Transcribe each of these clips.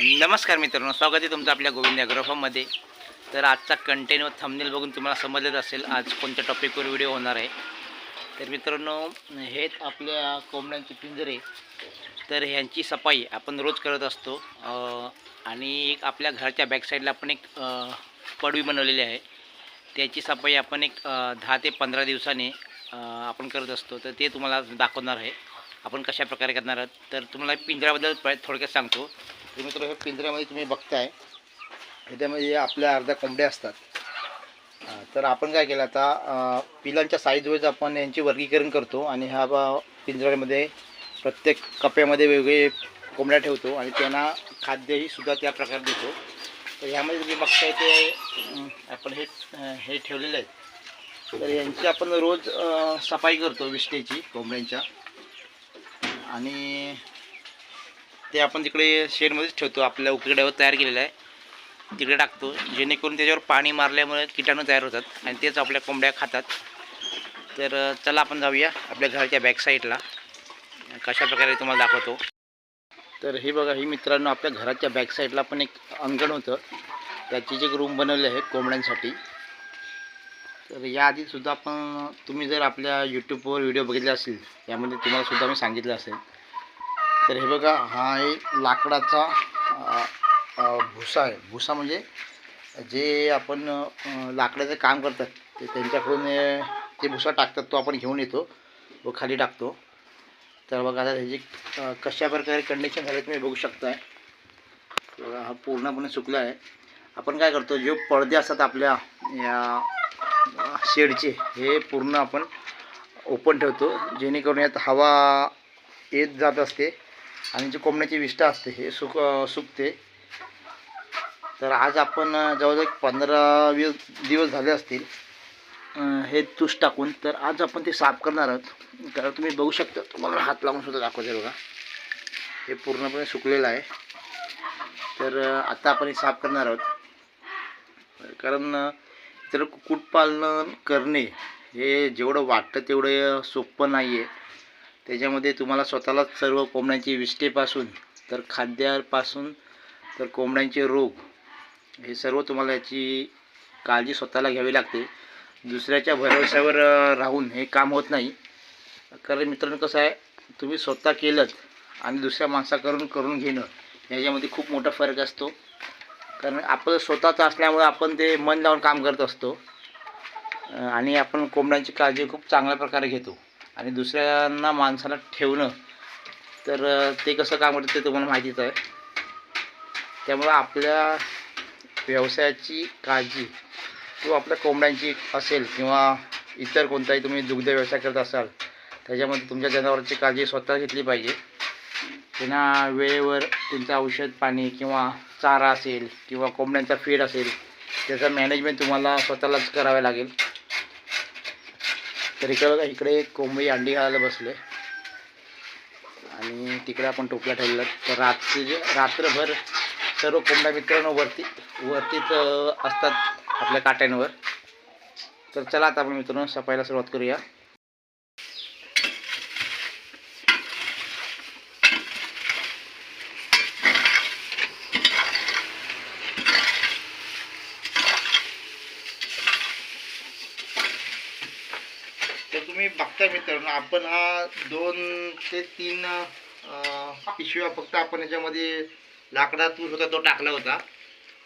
नमस्कार मित्रांनो स्वागत आहे तुमचं आपल्या गोविंद ॲग्रोफॉममध्ये तर आजचा कंटेंट व थंबनेल बघून तुम्हाला समजलंच असेल आज कोणत्या टॉपिकवर व्हिडिओ होणार आहे. तर मित्रांनो हेच आपल्या कोंबड्यांचे पिंजरे. तर ह्यांची सफाई आपण रोज करत असतो. आणि एक आपल्या घराच्या बॅकसाईडला आपण एक पडवी बनवलेली आहे. त्याची सफाई आपण एक दहा ते पंधरा दिवसाने आपण करत असतो. तर ते तुम्हाला दाखवणार आहे. आपण कशा प्रकारे करणार आहात? तर तुम्हाला पिंजऱ्याबद्दल प- थोडक्यात सांगतो. तर मित्र हे पिंजऱ्यामध्ये तुम्ही बघताय. ह्याच्यामध्ये आपल्या अर्ध्या कोंबड्या असतात. तर आपण काय केलं आता पिलांच्या साईज आपण यांची वर्गीकरण करतो आणि ह्या पिंजऱ्यामध्ये प्रत्येक कप्प्यामध्ये वेगवेगळे कोंबड्या ठेवतो आणि त्यांना खाद्यही सुद्धा त्या प्रकारे देतो. तर ह्यामध्ये तुम्ही बघताय ते आपण हे हे ठेवलेले आहेत. तर यांची आपण रोज सफाई करतो विष्टेची कोंबड्यांच्या. आणि ते आपण तिकडे शेडमध्येच ठेवतो. आपल्या उकडीवर तयार केलेलं आहे. तिकडे टाकतो. जेणेकरून त्याच्यावर पाणी मारल्यामुळे किटाणू तयार होतात आणि तेच आपल्या कोंबड्या खातात. तर चला आपण जाऊया आपल्या घराच्या बॅक साईडला कशा प्रकारे तुम्हाला दाखवतो. तर हे बघा ही मित्रांनो आपल्या घराच्या बॅक साईडला पण एक अंगण होतं. त्याची जे रूम बनवले आहे कोंबड्यांसाठी. तर याआधी सुद्धा आपण तुम्ही जर आपल्या यूट्यूबवर व्हिडिओ बघितले असेल यामध्ये तुम्हालासुद्धा मी सांगितलं असेल. तर हे बघा हा एक लाकडाचा भुसा आहे. भुसा म्हणजे जे आपण लाकडाचं काम करतात ते त्यांच्याकडून ते भुसा टाकतात तो आपण घेऊन येतो व खाली टाकतो. तर बघा आता ह्याची अ, कशा प्रकारे कंडिशन झाली तुम्ही बघू शकताय. बघा हा पूर्णपणे सुकला आहे. आपण काय करतो जे पडदे असतात आपल्या या शेडचे हे पूर्ण आपण ओपन ठेवतो. जेणेकरून यात हवा येत जात असते. आणि जी कोंबड्याची विष्ठा असते हे सुक सुकते. तर आज आपण जवळजवळ एक पंधरा वीस दिवस झाले असतील हे तूस टाकून. तर आज आपण ते साफ करणार आहोत. कारण तुम्ही बघू शकता तुम्हाला हात लावून सुद्धा दाखवते बघा. हे पूर्णपणे सुकलेलं आहे. तर आता आपण हे साफ करणार आहोत. कारण तर कुक्कुटपालन करणे हे जेवढं वाटतं तेवढं सोपं नाही आहे त्याच्यामध्ये तुम्हाला स्वतःलाच सर्व कोंबड्यांची विष्ठेपासून तर खाद्यापासून तर कोंबड्यांचे रोग हे सर्व तुम्हाला याची काळजी स्वतःला घ्यावी लागते. दुसऱ्याच्या भरोश्यावर राहून हे काम होत नाही. कारण मित्रांनो कसं आहे तुम्ही स्वतः केलं आणि दुसऱ्या माणसाकडून करून घेणं याच्यामध्ये खूप मोठा फरक असतो. कारण आपलं स्वतःचं असल्यामुळे आपण ते मन लावून काम करत असतो. आणि आपण कोंबड्यांची काळजी खूप चांगल्या प्रकारे घेतो. आणि दुसऱ्यांना माणसाला ठेवणं तर ते कसं काम करतं ते तुम्हाला माहितीच आहे. त्यामुळं आपल्या व्यवसायाची काळजी किंवा आपल्या कोंबड्यांची असेल किंवा इतर कोणताही तुम्ही दुग्ध व्यवसाय करत असाल त्याच्यामध्ये तुमच्या जनावरांची काळजी स्वतः घेतली पाहिजे. त्यांना वेळेवर तुमचं औषध पाणी किंवा चारा असेल किंवा कोंबड्यांचा फीड असेल त्याचं मॅनेजमेंट तुम्हाला स्वतःलाच करावे लागेल. तर इकडे बघा इकडे कोंबडी अंडी घालायला बसले आणि तिकडे आपण टोपला ठेवलेला तर रात्री रात्रभर सर्व कोंबड्या मित्रांनो वरती वरतीच असतात आपल्या काट्यांवर. तर चला आता आपण मित्रांनो सफाईला सुरुवात करूया तर तुम्ही बघताय आपण हा दोन ते तीन पिशव्या फक्त आपण याच्यामध्ये लाकडा ऊस होता तो टाकला होता.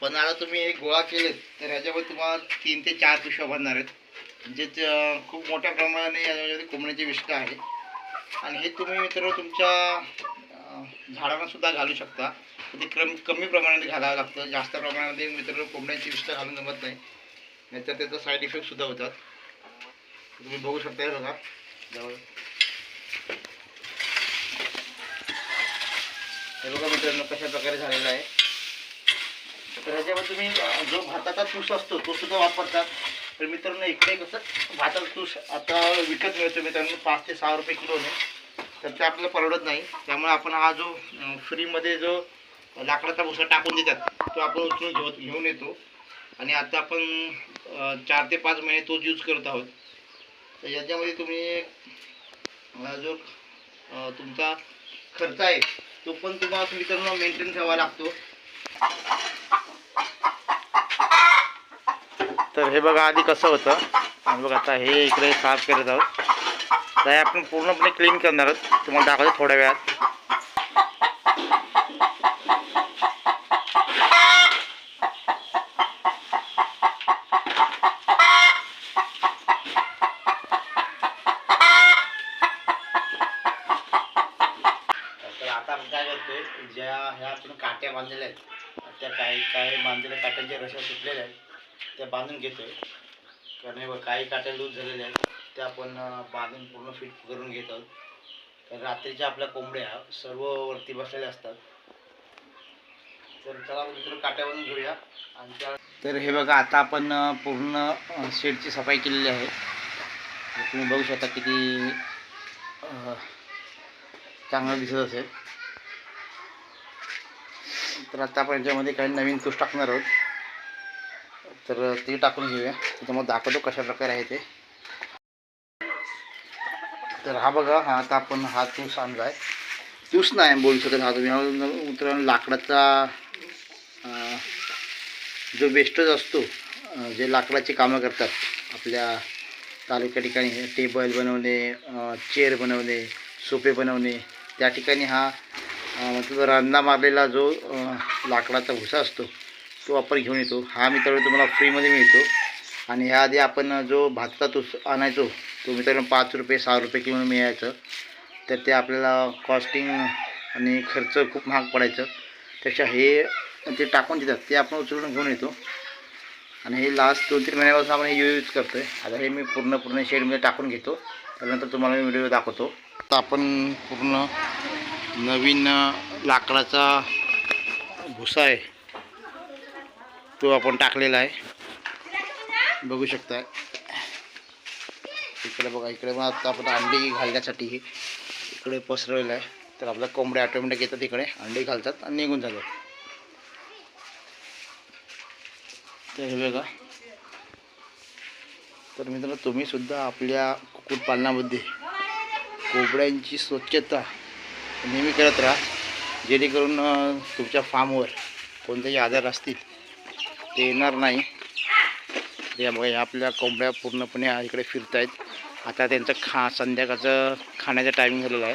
पण आता तुम्ही हे गोळा केलेत तर ह्याच्यामध्ये तुम्हाला तीन ते चार पिशव्या बनणार आहेत. म्हणजे खूप मोठ्या प्रमाणाने याच्यामध्ये कोंबड्याची विष्ट आहे. आणि हे तुम्ही मित्र तुमच्या झाडांनासुद्धा घालू शकता. ते क्रम कमी प्रमाणात घालावं लागतं. जास्त प्रमाणामध्ये मित्र कोंबड्यांची विष्ट घालून जमत नाही. नाहीतर त्याचा साईड इफेक्टसुद्धा होतात. तुम्ही बघू शकता हे बघा. जवळ. हे बघा मित्रांनो कशा प्रकारे झालेला आहे. तर ह्याच्यामध्ये तुम्ही जो भाताचा तूस असतो तो सुद्धा वापरतात. तर मित्रांनो इकडे कसं भाताचा तूस आता विकत मिळतो मित्रांनो पाच ते सहा रुपये किलोने तर ते आपल्याला परवडत नाही. त्यामुळे आपण हा जो फ्रीमध्ये जो लाकडाचा भुसा टाकून देतात तो आपण उचलून घेऊ घेऊन येतो. आणि आता आपण चार ते पाच महिने तोच यूज करत आहोत. तर याच्यामध्ये तुम्ही जो तुमचा खर्च आहे तो पण तुम्हाला मित्रांनो मेंटेन ठेवावा लागतो. तर हे बघा आधी कसं होतं. आणि बघा आता हे इकडे साफ करत आहोत. तर हे आपण पूर्णपणे क्लीन करणार आहोत. तुम्हाला दाखवतो थोड्या वेळात. करतोय ज्या ह्या आपण काट्या बांधलेल्या आहेत त्या काही काही बांधलेल्या काट्यांच्या रशा सुटलेल्या आहेत त्या बांधून घेतोय. कारण हे काही काट्या लूज झालेल्या आहेत त्या आपण बांधून पूर्ण फिट करून घेत आहोत. तर रात्रीच्या आपल्या कोंबड्या सर्व वरती बसलेल्या असतात. तर चला मित्र काट्या बांधून घेऊया. आणि त्या तर हे बघा आता आपण पूर्ण शेडची सफाई केलेली आहे. तुम्ही बघू शकता किती चांगलं दिसत असेल. तर आता आपण याच्यामध्ये काही नवीन तूस टाकणार आहोत. तर ते टाकून घेऊया. त्याच्यामुळे दाखवतो कशा प्रकारे आहे ते. तर हा बघा हा आता आपण हा तूस आणला आहे तूस नाही बोलू शकत हा तुम्ही. उतर लाकडाचा जो वेस्टेज असतो जे लाकडाची कामं करतात आपल्या तालुक्या ठिकाणी टेबल बनवणे चेअर बनवणे सोफे बनवणे त्या ठिकाणी हा अं, म्हणजे मतलब रांदा मारलेला जो लाकडाचा भुसा असतो तो आपण घेऊन येतो. हा मित्रांनो तुम्हाला फ्रीमध्ये मिळतो. आणि ह्याआधी आपण जो भातचा तो आणायचो तो मित्रांनो पाच रुपये सहा रुपये किलो मिळायचं. तर ते आपल्याला कॉस्टिंग आणि खर्च खूप महाग पडायचं. त्याच्या हे ते टाकून देतात ते आपण उचलून घेऊन येतो. आणि हे लास्ट दोन तीन महिन्यापासून आपण हे यूज करतो आहे आता हे मी पूर्ण पूर्ण शेडमध्ये टाकून घेतो. त्यानंतर तुम्हाला मी व्हिडिओ दाखवतो. आता आपण पूर्ण नवीन लाकडाचा भुसा आहे. तो आपण टाकलेला आहे. बघू शकता. इकडे बघा इकडे मग आता आपण अंडी घालण्यासाठी हे इकडे पसरवलेलं आहे. तर आपल्या कोंबड्या ऑटोमॅटिक येतात इकडे अंडी घालतात आणि निघून जातात. तर हे बघा. तर मित्रांनो तुम्हीसुद्धा आपल्या कुक्कुटपालनामध्ये कोंबड्यांची स्वच्छता नेहमी करत राहा जेणेकरून तुमच्या फार्मवर कोणतेही आजार असतील ते येणार नाही त्यामुळे आपल्या कोंबड्या पूर्णपणे इकडे फिरत आहेत आता त्यांचं खा संध्याकाळचं खाण्याचं टायमिंग झालेलं आहे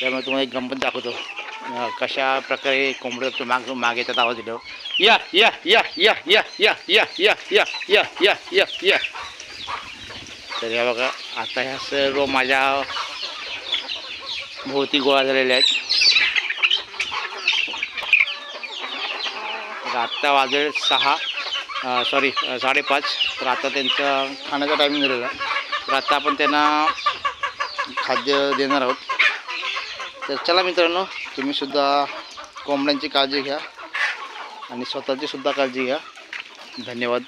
त्यामुळे तुम्हाला एक गंमत दाखवतो कशा प्रकारे कोंबड्या माग माग येतात आवाज दिल्यावर या या या या या या या या या या या या या तर या बघा आता ह्या सर्व माझ्या भोवती गोळा झालेल्या आहेत. आत्ता वाजले सहा सॉरी साडेपाच. तर आता त्यांचा खाण्याचा टायमिंग झालेला तर आता आपण त्यांना खाद्य देणार आहोत. तर चला मित्रांनो तुम्हीसुद्धा कोंबड्यांची काळजी घ्या आणि स्वतःची सुद्धा काळजी घ्या. धन्यवाद.